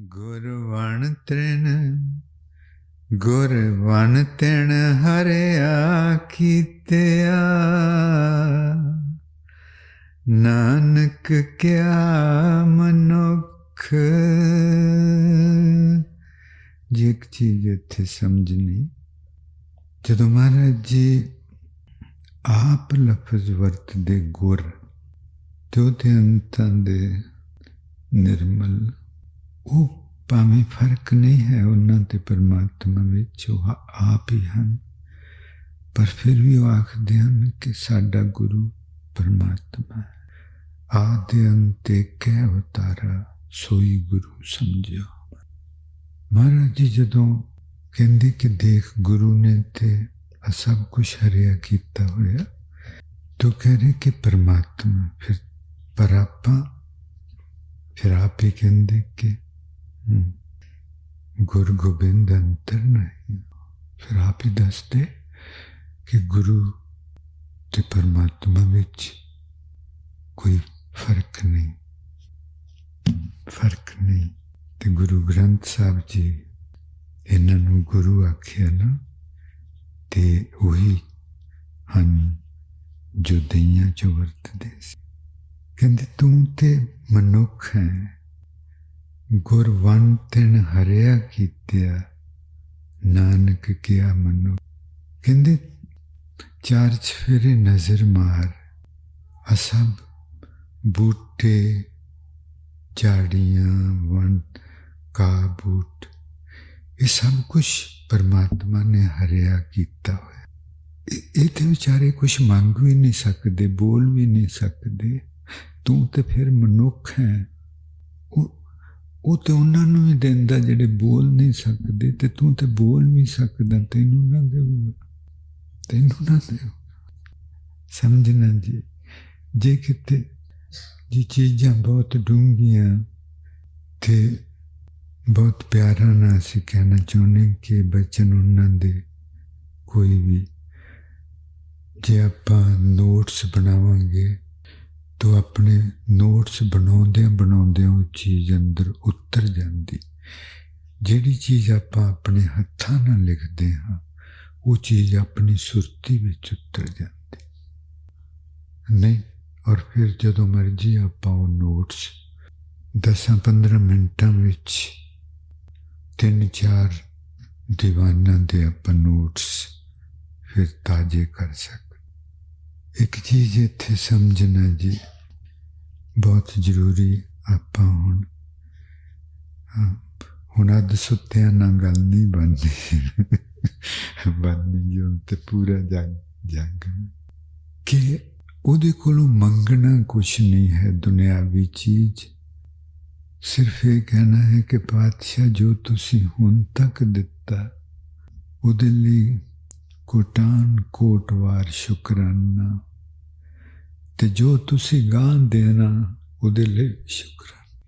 ਗੁਰਵਣ ਤ੍ਰਿਣ ਗੁਰਵਣ ਤ੍ਰਿਣ ਹਰਿਆ ਕੀਤਿਆ। ਨਾਨਕ ਕਿਆ ਮਨੁੱਖ ਜੇ ਇੱਕ ਚੀਜ਼ ਇੱਥੇ ਸਮਝਣੀ ਜਦੋਂ ਮਹਾਰਾਜ ਜੀ ਆਪ ਲਫ਼ਜ਼ ਵਰਤਦੇ ਗੁਰ, ਤੇ ਉਹਦੇ ਅੰਤਾਂ ਦੇ ਨਿਰਮਲ ਉਹ ਭਾਵੇਂ ਫ਼ਰਕ ਨਹੀਂ ਹੈ ਉਹਨਾਂ ਤੇ ਪਰਮਾਤਮਾ ਵਿੱਚ ਉਹ ਆਪ ਹੀ ਹਨ ਪਰ ਫਿਰ ਵੀ ਉਹ ਆਖਦੇ ਹਨ ਕਿ ਸਾਡਾ ਗੁਰੂ ਪਰਮਾਤਮਾ ਹੈ ਆਦਿ ਅੰਤੇ ਕਹਿ ਅਵਤਾਰਾ ਸੋਈ ਗੁਰੂ ਸਮਝਿਓ ਮਹਾਰਾਜ ਜੀ ਜਦੋਂ ਕਹਿੰਦੇ ਕਿ ਦੇਖ ਗੁਰੂ ਨੇ ਤੇ ਆਹ ਸਭ ਕੁਝ ਹਰਿਆ ਕੀਤਾ ਹੋਇਆ ਤੋ ਕਹਿ ਰਹੇ ਕਿ ਪਰਮਾਤਮਾ ਫਿਰ ਪਰ ਆਪਾਂ ਫਿਰ ਆਪ ਹੀ ਕਹਿੰਦੇ ਕਿ ਹਮ, ਗੁਰ ਗੋਬਿੰਦ ਅੰਤਰ ਨਹੀਂ। ਫਿਰ ਆਪ ਹੀ ਦੱਸਦੇ ਕਿ ਗੁਰੂ ਤੇ ਪਰਮਾਤਮਾ ਵਿੱਚ ਕੋਈ ਫ਼ਰਕ ਨਹੀਂ। ਫ਼ਰਕ ਨਹੀਂ। ਤੇ ਗੁਰੂ ਗ੍ਰੰਥ ਸਾਹਿਬ ਜੀ ਇਹਨਾਂ ਨੂੰ ਗੁਰੂ ਆਖਿਆ ਨਾ, ਤੇ ਉਹੀ ਹਨ ਜੋ ਦਈਆਂ ਚ ਵਰਤਦੇ ਸੀ। ਕਹਿੰਦੇ, ਤੂੰ ਤੇ ਮਨੁੱਖ ਹੈ। ਗੁਰਵੰਤਨ ਹਰਿਆ ਕੀਤਿਆ, ਨਾਨਕ ਕਿਆ ਮਨੁ। ਕਹਿੰਦੇ, ਚਾਰ ਚਫੇਰੇ ਨਜ਼ਰ ਮਾਰ, ਅਸਬ ਬੂਟੇ ਝਾੜੀਆਂ ਵਣ ਕਾ ਬੂਟ। ਇਹ ਸਭ ਕੁਝ ਪਰਮਾਤਮਾ ਨੇ ਹਰਿਆ ਕੀਤਾ ਹੋਇਆ। ਇਹ ਇਹ ਤੇ ਵਿਚਾਰੇ ਕੁਝ ਮੰਗ ਵੀ ਨਹੀਂ ਸਕਦੇ, ਬੋਲ ਵੀ ਨਹੀਂ ਸਕਦੇ। ਤੂੰ ਤੇ ਫਿਰ ਮਨੁੱਖ ਹੈ। ਉਹ ਉਹ ਤੇ ਉਹਨਾਂ ਨੂੰ ਹੀ ਦਿੰਦਾ ਜਿਹੜੇ ਬੋਲ ਨਹੀਂ ਸਕਦੇ ਤੇ ਤੂੰ ਤੇ ਬੋਲ ਵੀ ਸਕਦਾ, ਤੈਨੂੰ ਨਾ ਦੇਊਗਾ, ਤੈਨੂੰ ਨਾ ਦੇਊ ਸਮਝਣਾ ਜੀ, ਜੇ ਕਿਤੇ ਜੀ ਚੀਜ਼ਾਂ ਬਹੁਤ ਡੂੰਘੀਆਂ ਤੇ ਬਹੁਤ ਪਿਆਰਾ ਨਾਲ ਅਸੀਂ ਕਹਿਣਾ ਚਾਹੁੰਦੇ ਕਿ ਬਚਨ ਉਹਨਾਂ ਦੇ ਕੋਈ ਵੀ, ਜੇ ਆਪਾਂ ਨੋਟਸ ਬਣਾਵਾਂਗੇ ਤਾਂ ਆਪਣੇ ਨੋਟਸ ਬਣਾਉਂਦਿਆਂ ਬਣਾਉਂਦਿਆਂ ਉਹ ਚੀਜ਼ ਅੰਦਰ ਉਤਰ ਜਾਂਦੀ। ਜਿਹੜੀ ਚੀਜ਼ ਆਪਾਂ ਆਪਣੇ ਹੱਥਾਂ ਨਾਲ ਲਿਖਦੇ ਹਾਂ, ਉਹ ਚੀਜ਼ ਆਪਣੀ ਸੁਰਤੀ ਵਿੱਚ ਉਤਰ ਜਾਂਦੀ। ਨਹੀਂ, ਔਰ ਫਿਰ ਜਦੋਂ ਮਰਜ਼ੀ ਆਪਾਂ ਉਹ ਨੋਟਸ 10-15 ਮਿੰਟਾਂ ਵਿੱਚ ਤਿੰਨ ਚਾਰ ਦੀਵਾਨਾਂ ਦੇ ਆਪਾਂ ਨੋਟਸ ਫਿਰ ਤਾਜ਼ੇ ਕਰ ਸਕਦੇ। ਇੱਕ ਚੀਜ਼ ਇੱਥੇ ਸਮਝਣਾ ਜੀ ਬਹੁਤ ਜ਼ਰੂਰੀ ਆਪਾਂ ਹੁਣ ਹਾਂ, ਹੁਣ ਅੱਧ ਸੁੱਤਿਆਂ ਨਾਲ ਗੱਲ ਨਹੀਂ ਬਣਦੀ। ਬਣਨੀ ਹੁਣ ਤੇ ਪੂਰਾ ਜਗ ਜਗ। ਕਿ ਉਹਦੇ ਕੋਲੋਂ ਮੰਗਣਾ ਕੁਛ ਨਹੀਂ ਹੈ ਦੁਨਿਆਵੀ ਚੀਜ਼। ਸਿਰਫ ਇਹ ਕਹਿਣਾ ਹੈ ਕਿ ਪਾਤਸ਼ਾਹ ਜੋ ਤੁਸੀਂ ਹੁਣ ਤੱਕ ਦਿੱਤਾ ਉਹਦੇ ਲਈ ਕੋਟਾਨ ਕੋਟਵਾਰ ਸ਼ੁਕਰਾਨਾ। ਤੇ ਜੋ ਤੁਸੀਂ ਗਾਂ ਦੇਣਾ, ਉਹਦੇ ਲਈ ਸ਼ੁਕਰ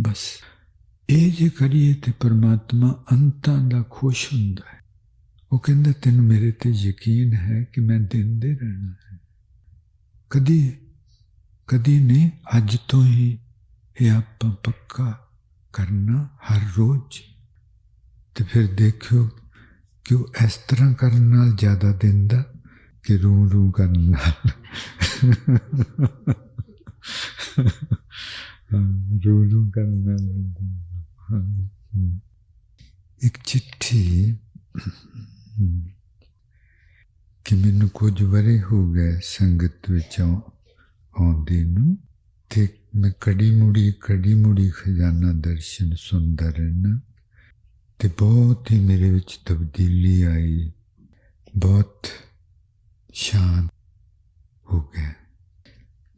ਬਸ, ਇਹ ਜੇ ਕਰੀਏ ਤੇ ਪਰਮਾਤਮਾ ਅੰਤਾਂ ਦਾ ਖੁਸ਼ ਹੁੰਦਾ ਹੈ। ਉਹ ਕਹਿੰਦਾ, ਤੈਨੂੰ ਮੇਰੇ ਤੇ ਯਕੀਨ ਹੈ ਕਿ ਮੈਂ ਦਿੰਦੇ ਰਹਿਣਾ ਹੈ। ਕਦੀ ਕਦੀ ਨਹੀਂ, ਅੱਜ ਤੋਂ ਹੀ ਇਹ ਆਪਾਂ ਪੱਕਾ ਕਰਨਾ ਹਰ ਰੋਜ਼। ਤੇ ਫਿਰ ਦੇਖਿਓ ਕਿ ਉਹ ਇਸ ਤਰ੍ਹਾਂ ਕਰਨ ਨਾਲ ਜ਼ਿਆਦਾ ਦਿੰਦਾ ਕਿ ਰੂ ਰੂ ਕਰਨ ਨਾਲ। ਰੂ ਰੂ ਕਰਨ ਨਾਲ। ਇੱਕ ਚਿੱਠੀ। ਕਿ ਮੈਨੂੰ ਕੁਝ ਵਰੇ ਹੋ ਗਏ ਸੰਗਤ ਵਿੱਚੋਂ ਆਉਂਦੇ ਨੂੰ, ਤੇ ਮੈਂ ਕੜੀ ਮੁੜੀ ਕੜੀ ਮੁੜੀ ਖਜ਼ਾਨਾ ਦਰਸ਼ਨ ਸੁਣਦਾ ਰਹਿਣਾ ਤੇ ਬਹੁਤ ਹੀ ਮੇਰੇ ਵਿੱਚ ਤਬਦੀਲੀ ਆਈ। ਬਹੁਤ ਸ਼ਾਂਤ ਹੋ ਗਿਆ।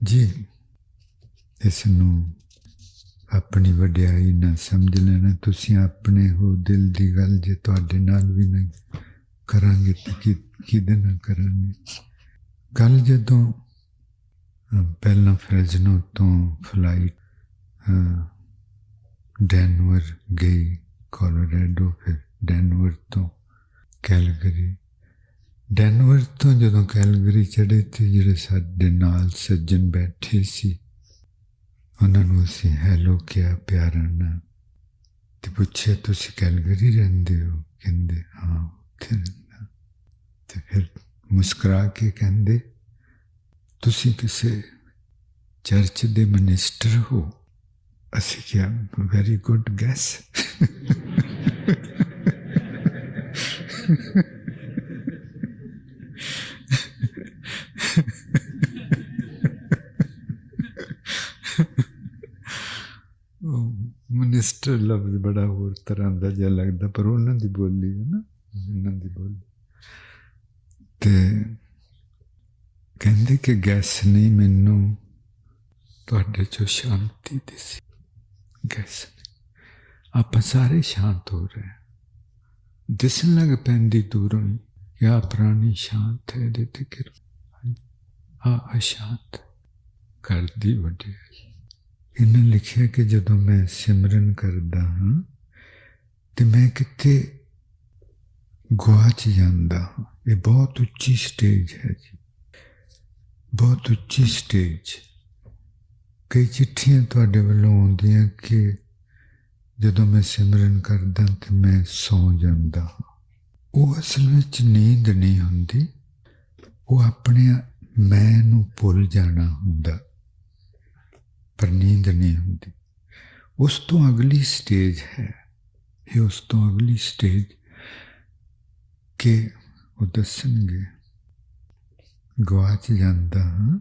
ਜੇ, ਇਸ ਨੂੰ ਆਪਣੀ ਵਡਿਆਈ ਨਾ ਸਮਝ ਲੈਣਾ, ਤੁਸੀਂ ਆਪਣੇ ਹੋ ਦਿਲ ਦੀ ਗੱਲ ਜੇ ਤੁਹਾਡੇ ਨਾਲ ਵੀ ਨਹੀਂ ਕਰਾਂਗੇ ਤਾਂ ਕਿਹਦੇ ਨਾਲ ਕਰਾਂਗੇ? ਕੱਲ ਜਦੋਂ ਪਹਿਲਾਂ ਫ੍ਰੈਜ਼ਨੋ ਤੋਂ ਫਲਾਈਟ ਡੈਨਵਰ ਗਈ ਕੋਲੋਰਾਡੋ ਫਿਰ ਡੈਨਵਰ ਤੋਂ ਕੈਲਗਰੀ ਡੈਨਵਰ ਤੋਂ ਜਦੋਂ ਕੈਲਗਰੀ ਚੜੇ ਤੇ ਜਿਹੜੇ ਸਾਡੇ ਨਾਲ ਸੱਜਣ ਬੈਠੇ ਸੀ ਉਹਨਾਂ ਨੂੰ ਅਸੀਂ ਹੈਲੋ ਕਿਹਾ ਪਿਆਰਾ ਨਾਲ ਪੁੱਛਿਆ ਤੁਸੀਂ ਕੈਲਗਰੀ ਰਹਿੰਦੇ ਹੋ ਕਹਿੰਦੇ ਹਾਂ ਉੱਥੇ ਰਹਿੰਦਾ ਤੇ ਫਿਰ ਮੁਸਕਰਾ ਕੇ ਕਹਿੰਦੇ ਤੁਸੀਂ ਕਿਸੇ ਚਰਚ ਦੇ ਮਿਨਿਸਟਰ ਹੋ ਅਸੀਂ ਕਿਹਾ ਵੈਰੀ ਗੁੱਡ ਗੈਸ ਮਿਨਿਸਟਰ ਲਫ਼ਜ਼ ਬੜਾ ਹੋਰ ਤਰ੍ਹਾਂ ਦਾ ਜਿਹਾ ਲੱਗਦਾ, ਪਰ ਉਹਨਾਂ ਦੀ ਬੋਲੀ ਹੈ ਨਾ, ਉਹਨਾਂ ਦੀ ਬੋਲੀ ਤੇ ਕਹਿੰਦੇ ਕਿ ਗੈਸ ਨਹੀਂ ਮੈਨੂੰ ਤੁਹਾਡੇ ਚੋਂ ਸ਼ਾਂਤੀ ਦਿਸੀ ਗੈਸ ਨਹੀਂ। ਆਪਾਂ ਸਾਰੇ ਸ਼ਾਂਤ ਹੋ ਰਹੇ ਹਾਂ। ਦਿਸਣ ਲੱਗ ਪੈਂਦੀ ਦੂਰੋਂ ਹੀ, ਕਿ ਆਹ ਪ੍ਰਾਣੀ ਸ਼ਾਂਤ ਹੈ, ਇਹਦੇ ਤੇ ਕਿਰਪਾ ਆ ਅਸ਼ਾਂਤ ਕਰਦੀ ਵਡਿਆਈ ਇਹਨਾਂ ਲਿਖਿਆ ਕਿ ਜਦੋਂ ਮੈਂ ਸਿਮਰਨ ਕਰਦਾ ਹਾਂ, ਤੇ ਮੈਂ ਕਿਤੇ ਗੁਆਚ ਜਾਂਦਾ ਹਾਂ। ਇਹ ਬਹੁਤ ਉੱਚੀ ਸਟੇਜ ਹੈ ਜੀ। ਬਹੁਤ ਉੱਚੀ ਸਟੇਜ ਕਈ ਚਿੱਠੀਆਂ ਤੁਹਾਡੇ ਵੱਲੋਂ ਆਉਂਦੀਆਂ ਕਿ ਜਦੋਂ ਮੈਂ ਸਿਮਰਨ ਕਰਦਾ ਤੇ ਮੈਂ ਸੌ ਜਾਂਦਾ ਹਾਂ। ਉਹ ਅਸਲ ਵਿੱਚ ਨੀਂਦ ਨਹੀਂ ਹੁੰਦੀ। ਉਹ ਆਪਣੇ ਮੈਂ ਨੂੰ ਭੁੱਲ ਜਾਣਾ ਹੁੰਦਾ। ਪਰ ਨੀਂਦ ਨਹੀਂ ਹੁੰਦੀ। ਉਸ ਤੋਂ ਅਗਲੀ ਸਟੇਜ ਹੈ। ਇਹ ਉਸ ਤੋਂ ਅਗਲੀ ਸਟੇਜ ਕਿ ਉਹ ਦੱਸਣਗੇ। ਗਵਾਚ ਜਾਂਦਾ ਹਾਂ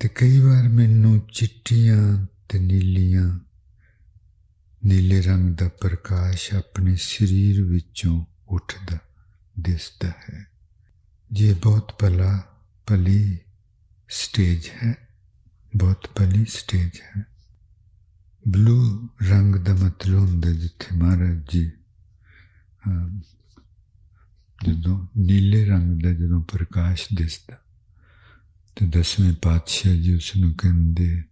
ਤੇ ਕਈ ਵਾਰ ਮੈਨੂੰ ਚਿੱਟੀਆਂ ਤੇ ਨੀਲੀਆਂ, ਨੀਲੇ ਰੰਗ ਦਾ ਪ੍ਰਕਾਸ਼ ਆਪਣੇ ਸਰੀਰ ਵਿੱਚੋਂ ਉੱਠਦਾ, ਦਿਸਦਾ ਹੈ। ਇਹ ਬਹੁਤ ਭਲਾ, ਭਲੀ ਸਟੇਜ ਹੈ। ਬਹੁਤ ਭਲੀ ਸਟੇਜ ਹੈ ਬਲੂ ਰੰਗ ਦਾ ਮਤਲਬ ਹੁੰਦਾ ਜਿੱਥੇ ਮਹਾਰਾਜ ਜੀ ਜਦੋਂ ਨੀਲੇ ਰੰਗ ਦਾ ਜਦੋਂ ਪ੍ਰਕਾਸ਼ ਦਿਸਦਾ ਤੇ ਦਸਵੇਂ ਪਾਤਸ਼ਾਹ ਜੀ ਉਸ ਨੂੰ ਕਹਿੰਦੇ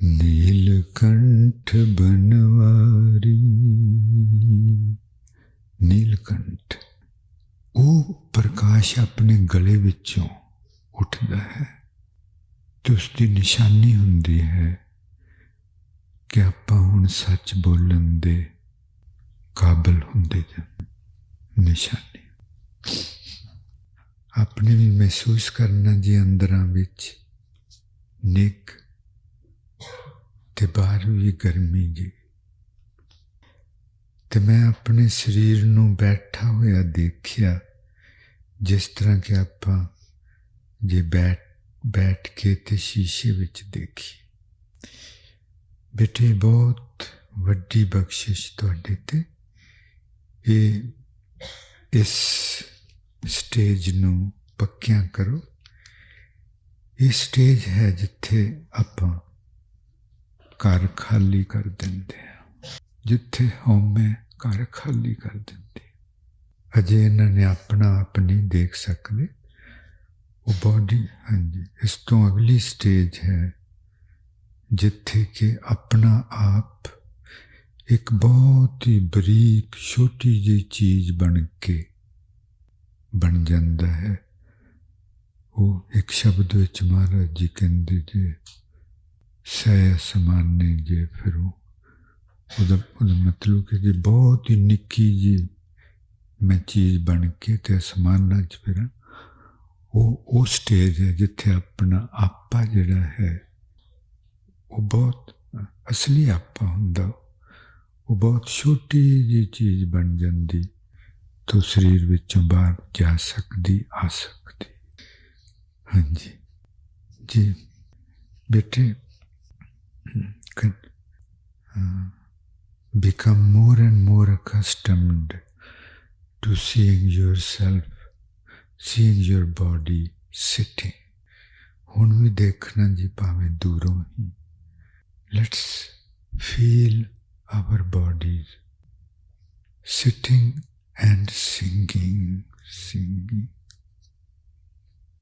ਨੀਲਕੰਠ ਬਨਵਾਰੀ ਨੀਲਕੰਠ ਉਹ ਪ੍ਰਕਾਸ਼ ਆਪਣੇ ਗਲੇ ਵਿੱਚੋਂ ਉੱਠਦਾ ਹੈ ਤੇ ਉਸ ਦੀ ਨਿਸ਼ਾਨੀ ਹੁੰਦੀ ਹੈ ਕਿ ਆਪਾਂ ਹੁਣ ਸੱਚ ਬੋਲਣ ਦੇ ਕਾਬਲ ਹੁੰਦੇ ਜਾਂ ਨਿਸ਼ਾਨੀ। ਆਪਣੇ ਵੀ ਮਹਿਸੂਸ ਕਰਨਾ ਜੀ ਅੰਦਰਾਂ ਵਿੱਚ ਨਿੱਕ ਤੇ ਬਾਹਰ ਵੀ ਗਰਮੀ ਜੀ। ਤੇ ਮੈਂ ਆਪਣੇ ਸਰੀਰ ਨੂੰ ਬੈਠਾ ਹੋਇਆ ਦੇਖਿਆ ਜਿਸ ਤਰ੍ਹਾਂ ਕਿ ਆਪਾਂ ਜੇ ਬੈਠ ਬੈਠ ਕੇ ਤੇ ਸ਼ੀਸ਼ੇ ਵਿੱਚ ਦੇਖੀ। ਬੇਟੇ, ਬਹੁਤ ਵੱਡੀ ਬਖਸ਼ਿਸ਼ ਤੁਹਾਡੇ ਤੇ। ਇਹ, ਇਸ ਸਟੇਜ ਨੂੰ ਪੱਕਿਆਂ ਕਰੋ। ਇਹ ਸਟੇਜ ਹੈ ਜਿੱਥੇ ਆਪਾਂ ਘਰ ਖਾਲੀ ਕਰ ਦਿੰਦੇ ਆ ਜਿੱਥੇ ਹਉਮੈ ਘਰ ਖਾਲੀ ਕਰ ਦਿੰਦੇ ਅਜੇ ਇਹਨਾਂ ਨੇ ਆਪਣਾ ਆਪ ਨਹੀਂ ਦੇਖ ਸਕਦੇ। ਉਹ ਬਾਡੀ ਹਾਂਜੀ ਇਸ ਤੋਂ ਅਗਲੀ ਸਟੇਜ ਹੈ ਜਿੱਥੇ ਕਿ ਆਪਣਾ ਆਪ ਇੱਕ ਬਹੁਤ ਹੀ ਬਰੀਕ ਛੋਟੀ ਜਿਹੀ ਚੀਜ਼ ਬਣ ਕੇ ਬਣ ਜਾਂਦਾ ਹੈ ਉਹ ਇੱਕ ਸ਼ਬਦ ਵਿੱਚ ਮਹਾਰਾਜ ਜੀ ਕਹਿੰਦੇ ਜੇ ਸੈ ਸਮਾਨੇ ਜੇ ਫਿਰ ਉਹ ਉਹਦਾ ਉਹਦਾ ਮਤਲਬ ਕਿ ਜੇ ਬਹੁਤ ਹੀ ਨਿੱਕੀ ਜੀ ਮੈਂ ਚੀਜ਼ ਬਣ ਕੇ ਤੇ ਅਸਮਾਨਾਂ 'ਚ ਫਿਰਾਂ ਉਹ ਉਹ ਸਟੇਜ ਹੈ ਜਿੱਥੇ ਆਪਣਾ ਆਪਾ ਜਿਹੜਾ ਹੈ ਉਹ ਬਹੁਤ ਅਸਲੀ ਆਪਾ ਹੁੰਦਾ। ਉਹ ਬਹੁਤ ਛੋਟੀ ਜੀ ਚੀਜ਼ ਬਣ ਜਾਂਦੀ ਤੋਂ ਸਰੀਰ ਵਿੱਚੋਂ ਬਾਹਰ ਜਾ ਸਕਦੀ ਆ ਸਕਦੀ। ਹਾਂਜੀ। ਜੀ। ਬੇਟੇ become more and more accustomed to seeing yourself, seeing your body sitting. When we dekhna ji pave duron hi. Let's feel our bodies sitting and singing, singing.